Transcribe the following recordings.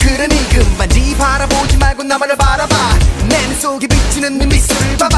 그러니 금반지 네 바라보지 말고 나만을 바라봐. 내 눈 속에 비치는 네 미소를 봐.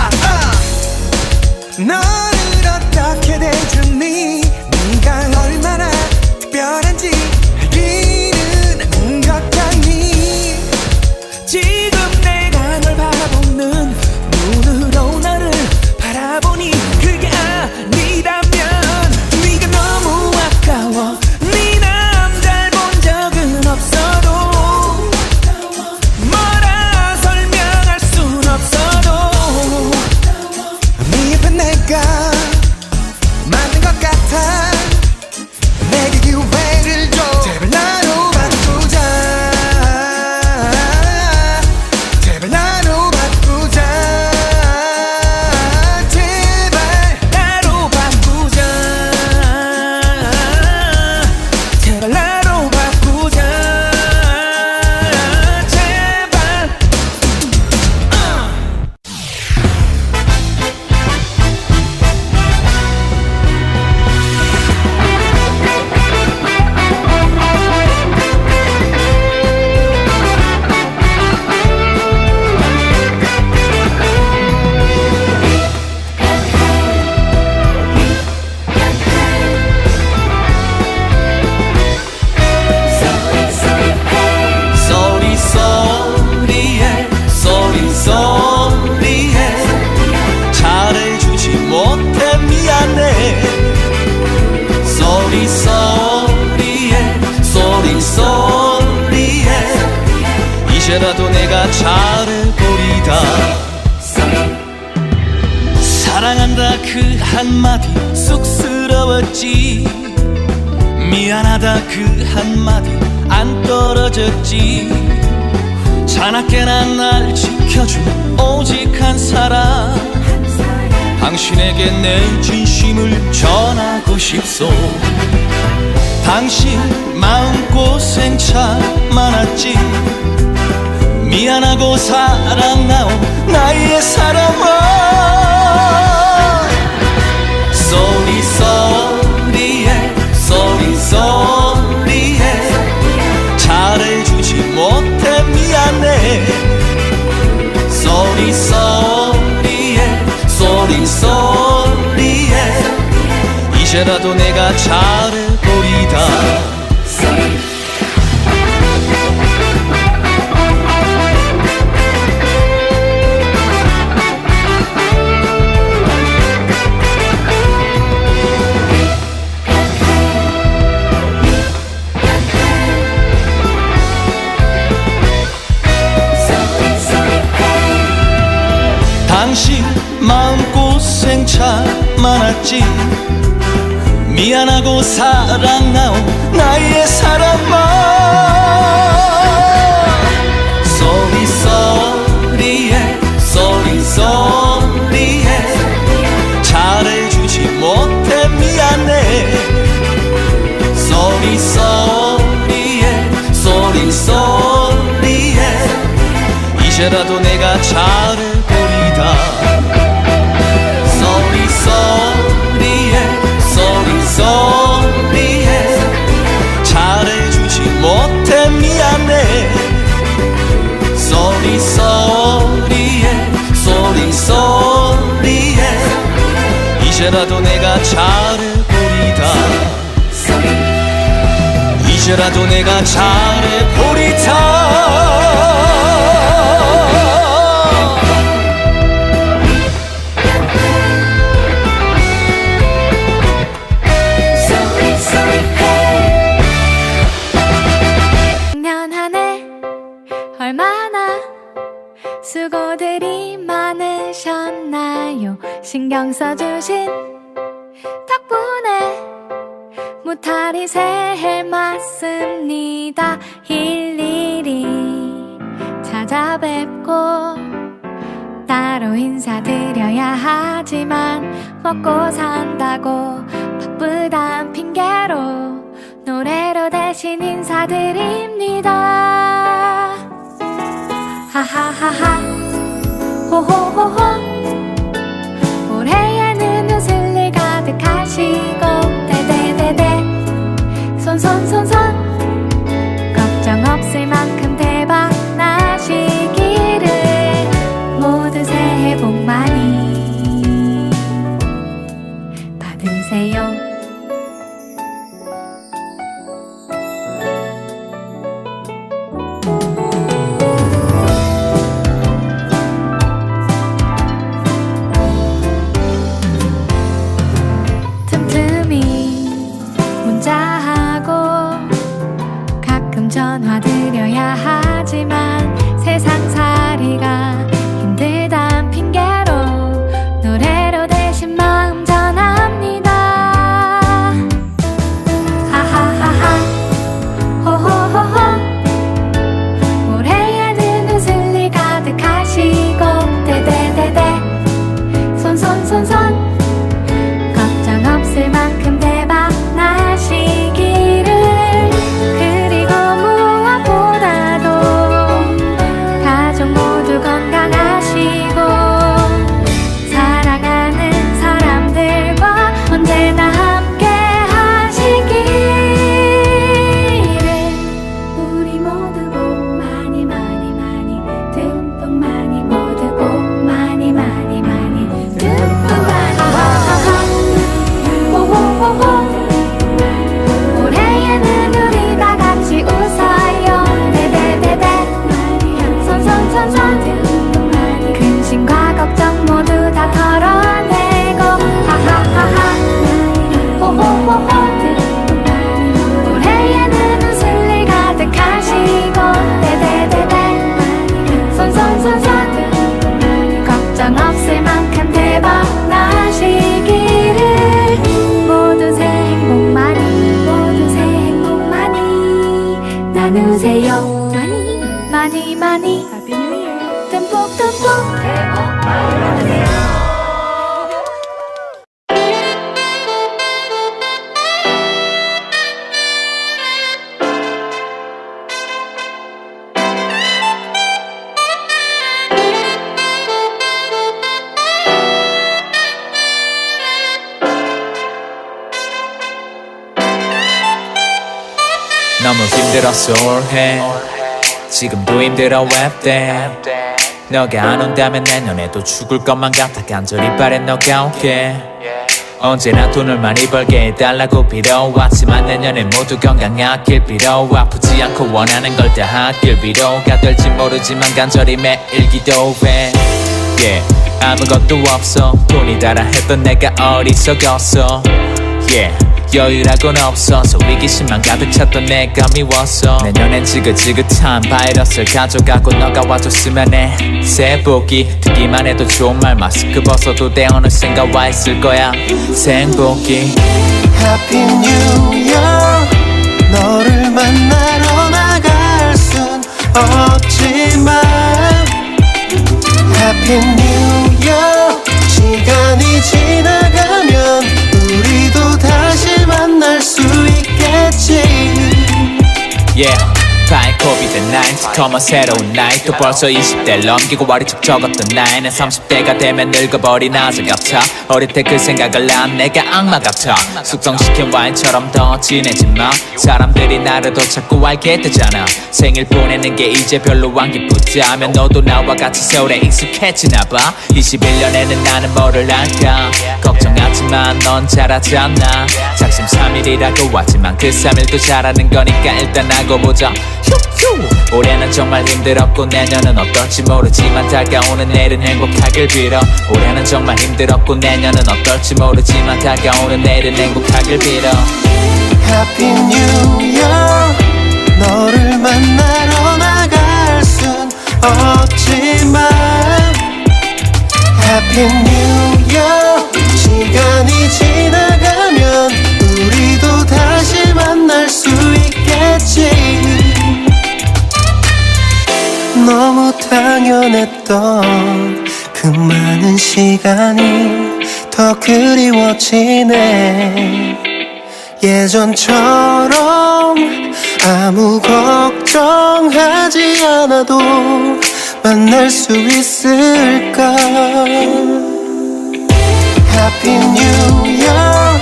언제라도 내가 잘해보리다. 사랑한다 그 한마디 쑥스러웠지. 미안하다 그 한마디 안 떨어졌지. 자나깨 난날 지켜준 오직 한 사람. 당신에게 내 진심을 전하고 싶소. 당신 마음고생 참 많았지. 미안하고 사랑나오 나의 사랑아. 쏘리 쏘리에 쏘리 쏘리에. 잘해주지 못해 미안해. 쏘리 쏘리에 쏘리 쏘리에. 이제라도 내가 잘해 알았지. 미안하고 사랑나오 나의 사랑아 쏘리 쏘리에 쏘리 쏘리에. 잘해주지 못해 미안해. 쏘리 쏘리에 쏘리 쏘리에. 이제라도 내가 잘 미안해 쏘리 쏘리에 쏘리 쏘리에 이제라도 내가 잘해보리다. 이제라도 내가 잘해보리다 써주신 덕분에 무탈이 새해 맞습니다. 일일이 찾아뵙고 따로 인사드려야 하지만 먹고 산다고 바쁘단 핑계로 노래로 대신 인사드립니다. 하하하하. 호호호호 酸酸。 힘들었어 올해? 지금도 힘들어 웹대 너가 안 온다면 내년에도 죽을 것만 같아 간절히 바래 너가 오게 언제나 돈을 많이 벌게 해달라고 빌어왔지만 내년에 모두 건강하길 빌어 아프지 않고 원하는 걸 다 하길 빌어가 될지 모르지만 간절히 매일 기도해. Yeah. 아무것도 없어. 돈이 달아 했던 내가 어리석었어. Yeah. 여유라고는 없어서 위기심만 가득 찼던 내가 미웠어 내년엔 지긋지긋한 바이러스를 가져가고 너가 와줬으면 해. 새해 복이 듣기만 해도 좋은 말 마스크 벗어도 돼. 어느샌가 와 있을 거야. 생복이. Happy New Year. 너를 만나러 나갈 순 없지만 Happy New Year. 시간이 지나가면 만날 수 있겠지. Yeah 바인 코비드 19 커먼 새로운 나이 또 벌써 20대를 넘기고 어리적 적었던 나이는 30대가 되면 늙어버린 아재 같아 어릴 때 그 생각을 난 내가 악마 같아. 숙성시킨 와인처럼 더 진해지 마. 사람들이 나를 더 자꾸 알게 되잖아. 생일 보내는 게 이제 별로 안 기쁘다면 너도 나와 같이 세월에 익숙해지나 봐. 21년에는 나는 뭐를 할까? 걱정하지만 넌 않나 작심 3일이라고 하지만 그 3일도 잘하는 거니까 일단 하고 보자 올해는 정말 힘들었고 내년은 어떨지 모르지만 다가오는 내일은 행복하길 빌어. 올해는 정말 힘들었고 내년은 어떨지 모르지만 다가오는 내일은 행복하길 빌어. Happy New Year. 너를 만나러 나갈 순 없지만. Happy New Year. 시간이 지나 너무 당연했던 그 많은 시간이 더 그리워지네. 예전처럼 아무 걱정하지 않아도 만날 수 있을까? Happy New Year.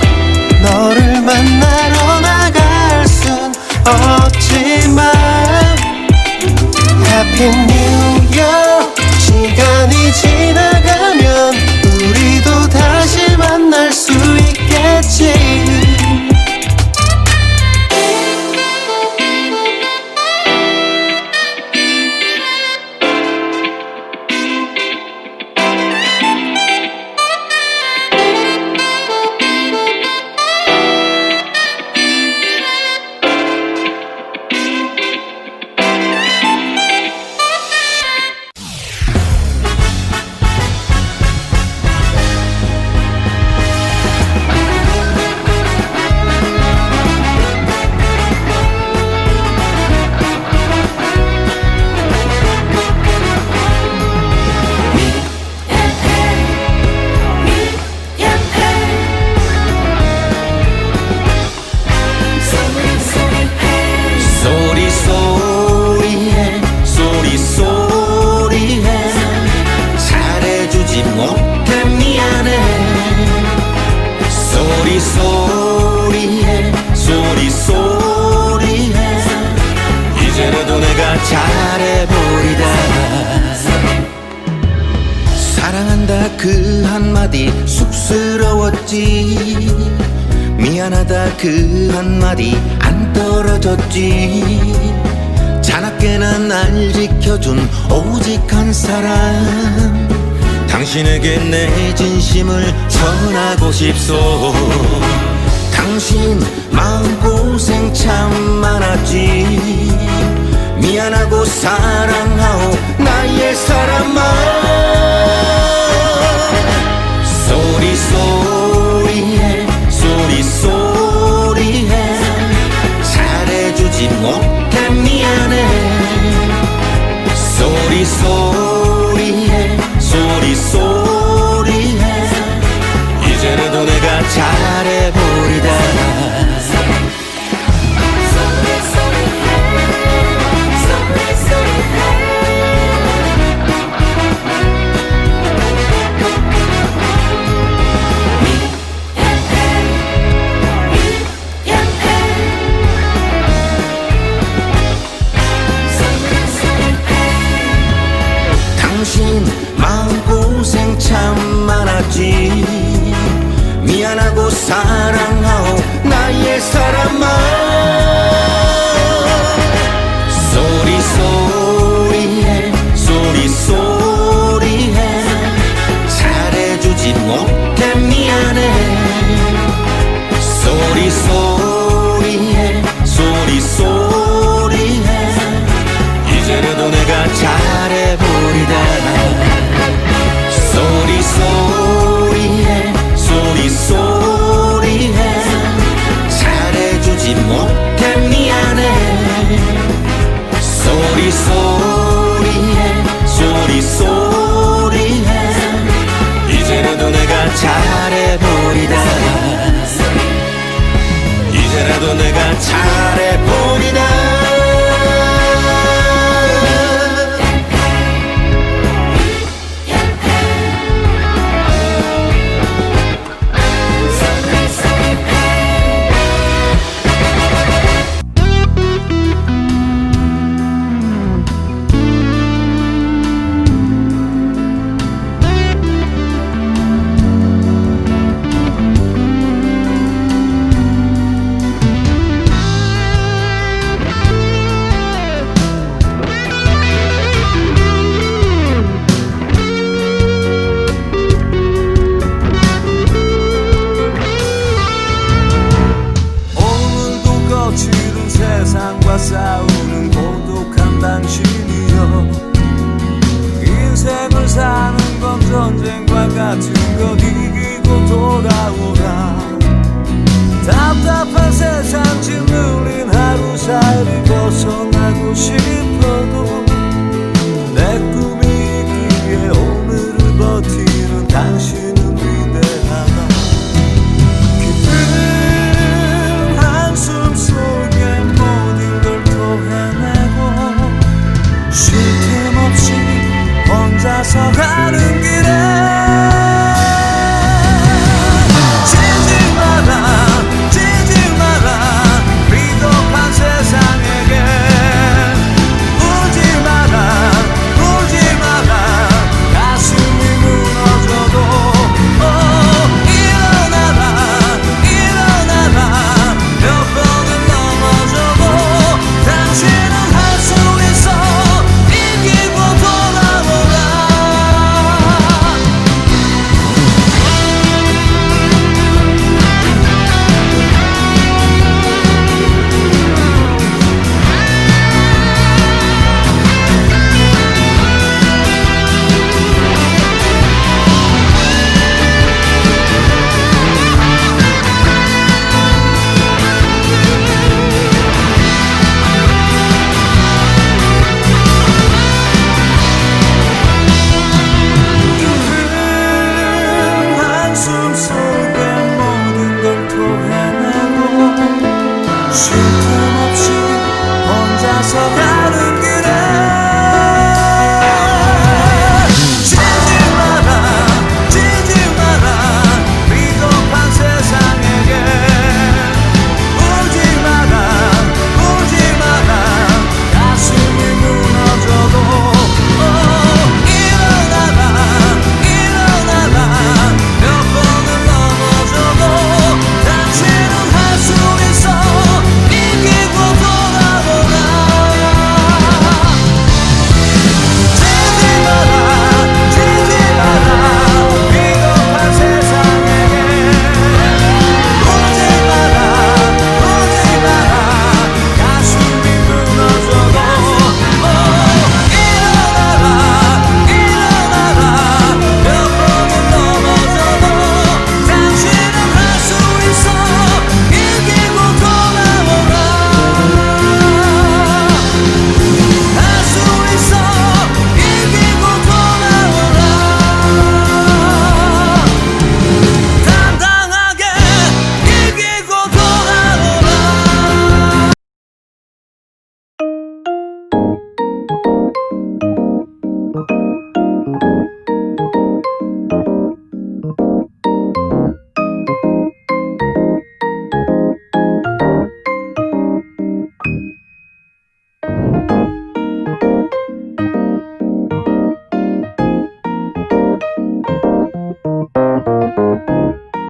너를 만나러 나갈 순 없지만 You. 쑥스러웠지 미안하다 그 한마디 안 떨어졌지. 자나깨나 날 지켜준 오직 한 사람. 당신에게 내 진심을 전하고 싶소. 당신 마음고생 참 많았지. 미안하고 사랑하오 나의 사람아. 소리 소 못해 미안해. 소리 소리